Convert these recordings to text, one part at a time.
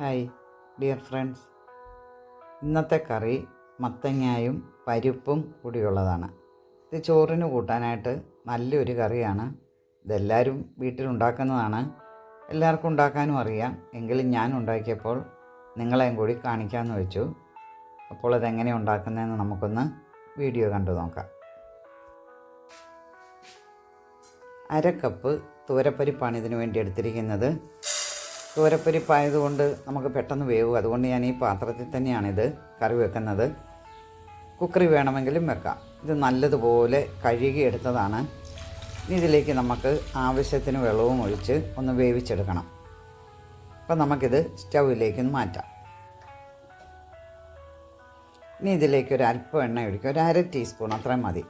Hi dear friends ഇന്നത്തെ കറി മത്തങ്ങായും പരിപ്പും കൂടിയുള്ളതാണ്. ഇത് ചോറിന് കൂട്ടാനായിട്ട് നല്ലൊരു കറിയാണ്. ഇതെല്ലാവരും വീട്ടിലുണ്ടാക്കുന്നതാണ്. എല്ലാവർക്കും ഉണ്ടാക്കാനും അറിയാം. എങ്കിലും ഞാൻ ഉണ്ടാക്കിയപ്പോൾ നിങ്ങളെയും കൂടി കാണിക്കാമെന്ന് വെച്ചു. അപ്പോൾ അതെങ്ങനെ ഉണ്ടാക്കുന്നതെന്ന് നമുക്കൊന്ന് വീഡിയോ കണ്ടു നോക്കാം. അര കപ്പ് തൂരപ്പരിപ്പാണ് ഇതിനു വേണ്ടി എടുത്തിരിക്കുന്നത്. തൂരപ്പരിപ്പായതുകൊണ്ട് നമുക്ക് പെട്ടെന്ന് വേവും. അതുകൊണ്ട് ഞാൻ ഈ പാത്രത്തിൽ തന്നെയാണിത് കറി വെക്കുന്നത്. കുക്കറി വേണമെങ്കിലും വെക്കാം. ഇത് നല്ലതുപോലെ കഴുകിയെടുത്തതാണ്. ഇനി ഇതിലേക്ക് നമുക്ക് ആവശ്യത്തിന് വെള്ളവും ഒഴിച്ച് ഒന്ന് വേവിച്ചെടുക്കണം. അപ്പം നമുക്കിത് സ്റ്റൗവിലേക്ക് മാറ്റാം. ഇനി ഇതിലേക്ക് ഒരു അല്പം എണ്ണ ഒഴിക്കുക. ഒരു അര ടീസ്പൂൺ അത്രയും മതി.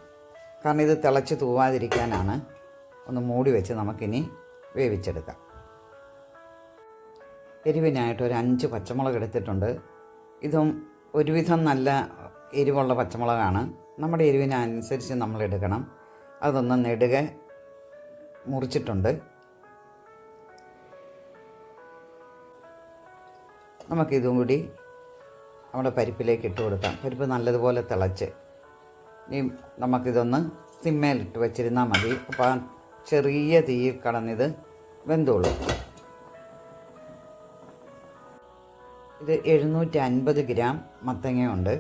കാരണം ഇത് തിളച്ച് തൂവാതിരിക്കാനാണ്. ഒന്ന് മൂടി വെച്ച് നമുക്കിനി വേവിച്ചെടുക്കാം. എരിവിനായിട്ട് ഒരു അഞ്ച് പച്ചമുളക് എടുത്തിട്ടുണ്ട്. ഇതും ഒരുവിധം നല്ല എരിവുള്ള പച്ചമുളകാണ്. നമ്മുടെ എരിവിനനുസരിച്ച് നമ്മൾ എടുക്കണം. അതൊന്ന് നെടുകെ മുറിച്ചിട്ടുണ്ട്. നമുക്കിതും കൂടി നമ്മുടെ പരിപ്പിലേക്ക് ഇട്ട് കൊടുക്കാം. പരിപ്പ് നല്ലതുപോലെ തിളച്ച്. ഇനി നമുക്കിതൊന്ന് സിമ്മയിലിട്ട് വെച്ചിരുന്നാൽ മതി. അപ്പോൾ ചെറിയ തീയിൽ കടന്നിത് വെന്തോളും ഇത് എഴുന്നൂറ്റി അൻപത് ഗ്രാം മത്തങ്ങയുണ്ട്.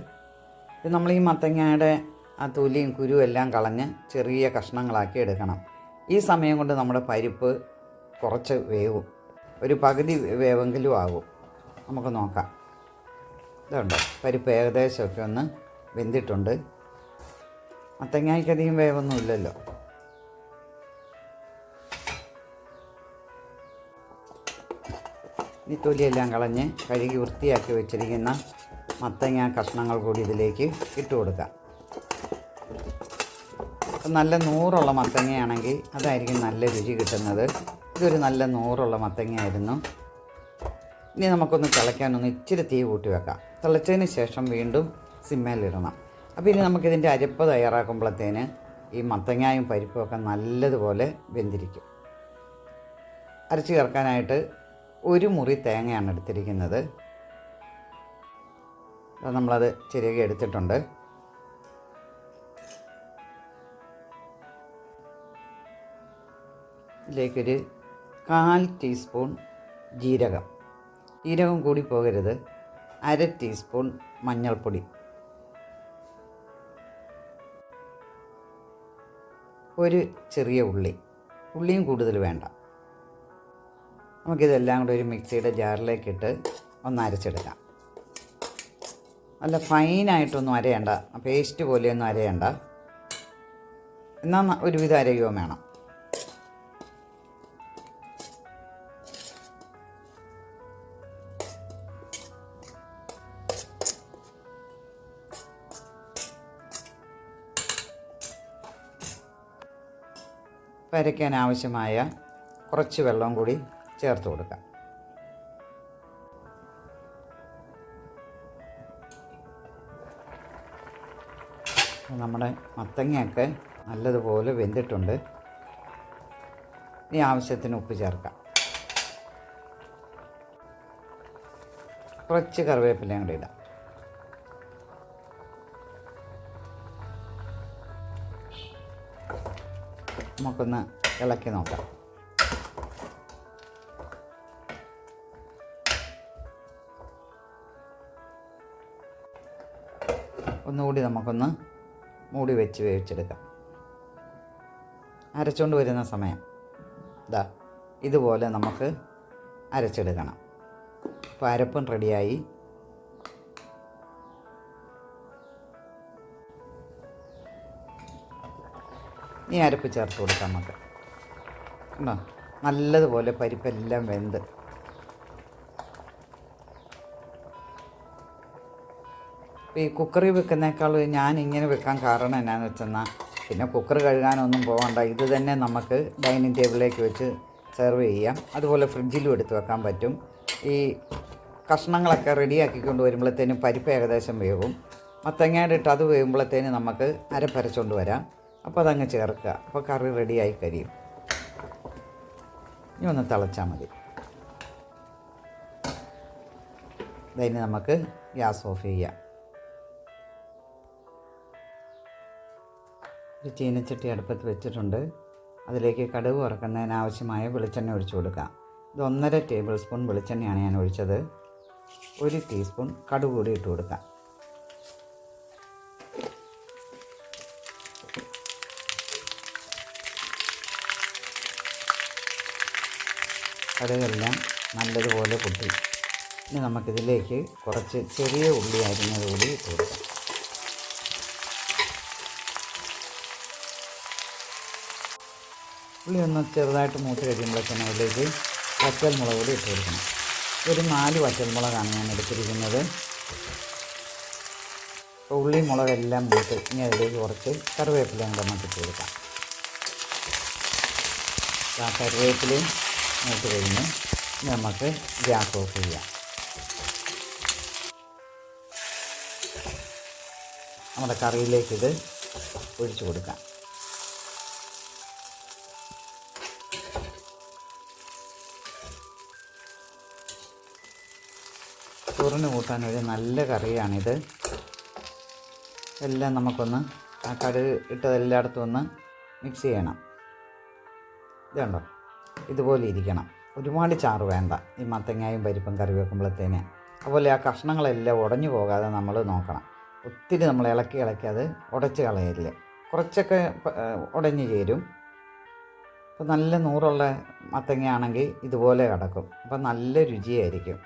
ഇത് നമ്മൾ ഈ മത്തങ്ങയുടെ ആ തൊലിയും കുരുവും എല്ലാം കളഞ്ഞ് ചെറിയ കഷ്ണങ്ങളാക്കി എടുക്കണം. ഈ സമയം കൊണ്ട് നമ്മുടെ പരിപ്പ് കുറച്ച് വേവും. ഒരു പകുതി വേവെങ്കിലും ആകും നമുക്ക് നോക്കാം. ഇതുണ്ട്. പരിപ്പ് ഏകദേശമൊക്കെ ഒന്ന് വെന്തിട്ടുണ്ട്. മത്തങ്ങയ്ക്കധികം വേവൊന്നും ഈ തൊലിയെല്ലാം കളഞ്ഞ് കഴുകി വൃത്തിയാക്കി വെച്ചിരിക്കുന്ന മത്തങ്ങ കഷ്ണങ്ങൾ കൂടി ഇതിലേക്ക് ഇട്ട് കൊടുക്കാം. നല്ല നൂറുള്ള മത്തങ്ങയാണെങ്കിൽ അതായിരിക്കും നല്ല രുചി കിട്ടുന്നത്. ഇതൊരു നല്ല നൂറുള്ള മത്തങ്ങയായിരുന്നു. ഇനി നമുക്കൊന്ന് തിളയ്ക്കാനൊന്ന് ഇച്ചിരി തീ കൂട്ടി വെക്കാം. തിളച്ചതിന് ശേഷം വീണ്ടും സിമ്മയിലിടണം അപ്പോൾ ഇനി നമുക്കിതിന്റെ അരപ്പ് തയ്യാറാക്കുമ്പോഴത്തേന് ഈ മത്തങ്ങായും പരിപ്പും ഒക്കെ നല്ലതുപോലെ വെന്തിരിക്കും. അരച്ച് ചേർക്കാനായിട്ട് ഒരു മുറി തേങ്ങയാണ് എടുത്തിരിക്കുന്നത്. നമ്മളത് ചിരകി എടുത്തിട്ടുണ്ട്. ഇതിലേക്കൊരു കാൽ ടീസ്പൂൺ ജീരകം. ജീരകം കൂടി പോകരുത്. അര ടീസ്പൂൺ മഞ്ഞൾപ്പൊടി. ഒരു ചെറിയ ഉള്ളി. ഉള്ളിയും കൂടുതൽ വേണ്ട. നമുക്കിതെല്ലാം കൂടെ ഒരു മിക്സിയുടെ ജാറിലേക്കിട്ട് ഒന്ന് അരച്ചെടുക്കാം. നല്ല ഫൈനായിട്ടൊന്നും അരയേണ്ട. പേസ്റ്റ് പോലെയൊന്നും അരയേണ്ട. എന്നാൽ ഒരുവിധം അരയുകയും വേണം. വരയ്ക്കാൻ ആവശ്യമായ കുറച്ച് വെള്ളം കൂടി ചേർത്ത് കൊടുക്കാം. നമ്മുടെ മത്തങ്ങയൊക്കെ നല്ലതുപോലെ വെന്തിട്ടുണ്ട്. ഇനി ആവശ്യത്തിന് ഉപ്പ് ചേർക്കാം. കുറച്ച് കറിവേപ്പിലയും കൂടി ഇടാം. നമുക്കൊന്ന് ഇളക്കി നോക്കാം. ഒന്നുകൂടി നമുക്കൊന്ന് മൂടി വെച്ച് വേവിച്ചെടുക്കാം. അരച്ചുകൊണ്ട് വരുന്ന സമയം. ഇതാ ഇതുപോലെ നമുക്ക് അരച്ചെടുക്കണം. അപ്പോൾ അരപ്പും റെഡിയായി. ഈ അരപ്പ് ചേർത്ത് കൊടുക്കാം നമുക്ക്. കണ്ടോ? നല്ലതുപോലെ പരിപ്പെല്ലാം വെന്ത്. ഈ കുക്കറി വെക്കുന്നേക്കാൾ ഞാൻ ഇങ്ങനെ വെക്കാൻ കാരണം എന്നാന്ന് വെച്ചെന്നാൽ പിന്നെ കുക്കർ കഴുകാനൊന്നും പോകണ്ട ഇത് തന്നെ നമുക്ക് ഡൈനിങ് ടേബിളിലേക്ക് വെച്ച് സെർവ് ചെയ്യാം. അതുപോലെ ഫ്രിഡ്ജിലും എടുത്ത് വെക്കാൻ പറ്റും. ഈ കഷ്ണങ്ങളൊക്കെ റെഡിയാക്കിക്കൊണ്ട് വരുമ്പോഴത്തേനും പരിപ്പ് ഏകദേശം വേവും. മത്തങ്ങയുടെ ഇട്ട് അത് വേവുമ്പോഴത്തേന് നമുക്ക് അരപ്പരച്ചുകൊണ്ട് വരാം. അപ്പോൾ അതങ്ങ് ചേർക്കുക. അപ്പോൾ കറി റെഡിയായി കഴിയും. ഇനി ഒന്ന് തിളച്ചാൽ മതി. അതിന് നമുക്ക് ഗ്യാസ് ഓഫ് ചെയ്യാം. ഒരു ചീനച്ചട്ടി അടുപ്പത്ത് വെച്ചിട്ടുണ്ട്. അതിലേക്ക് കടുക് വറക്കുന്നതിന് ആവശ്യമായ വെളിച്ചെണ്ണ ഒഴിച്ചു കൊടുക്കാം. ഇത് ഒന്നര ടേബിൾ സ്പൂൺ വെളിച്ചെണ്ണയാണ് ഞാൻ ഒഴിച്ചത്. ഒരു ടീസ്പൂൺ കടുക് കൂടി ഇട്ട് കൊടുക്കാം. കടുകെല്ലാം നല്ലതുപോലെ പൊട്ടി. ഇനി നമുക്കിതിലേക്ക് കുറച്ച് ചെറിയ ഉള്ളി അരിഞ്ഞത് കൂടി ഇട്ട് കൊടുക്കാം. ഉള്ളി ഒന്ന് ചെറുതായിട്ട് മൂത്ത് കഴിയുമ്പോഴത്തേനും അതിലേക്ക് വറ്റൽമുളക് കൂടി ഇട്ട് കൊടുക്കണം. ഒരു നാല് വറ്റൽമുളകാണ് ഞാൻ എടുത്തിരിക്കുന്നത്. ഉള്ളി മുളകെല്ലാം മൂത്ത് ഇനി അതിലേക്ക് കുറച്ച് കറിവേപ്പിലയും കൂടെ നമുക്ക് ഇട്ട് കൊടുക്കാം. ആ കറിവേപ്പിലയും മൂത്ത് കഴിഞ്ഞ് നമുക്ക് ഗ്യാസ് ഓഫ് ചെയ്യാം. നമ്മുടെ കറിയിലേക്കിത് ഒഴിച്ചു കൊടുക്കാം. ചോറിന് കൂട്ടാൻ ഒരു നല്ല കറിയാണിത്. എല്ലാം നമുക്കൊന്ന് ആ കടുക് ഇട്ടതെല്ലായിടത്തും ഒന്ന് മിക്സ് ചെയ്യണം. ഇതുണ്ടോ ഇതുപോലെ ഇരിക്കണം. ഒരുപാട് ചാറ് വേണ്ട. ഈ മത്തങ്ങായും പരിപ്പും കറി വെക്കുമ്പോഴത്തേന്. അതുപോലെ ആ കഷ്ണങ്ങളെല്ലാം ഉടഞ്ഞു പോകാതെ നമ്മൾ നോക്കണം. ഒത്തിരി നമ്മൾ ഇളക്കി ഇളക്കി അത് ഉടച്ച് കളയരുത്. കുറച്ചൊക്കെ ഉടഞ്ഞു ചേരും. അപ്പോൾ നല്ല നൂറുള്ള മത്തങ്ങയാണെങ്കിൽ ഇതുപോലെ കിടക്കും. അപ്പോൾ നല്ല രുചിയായിരിക്കും.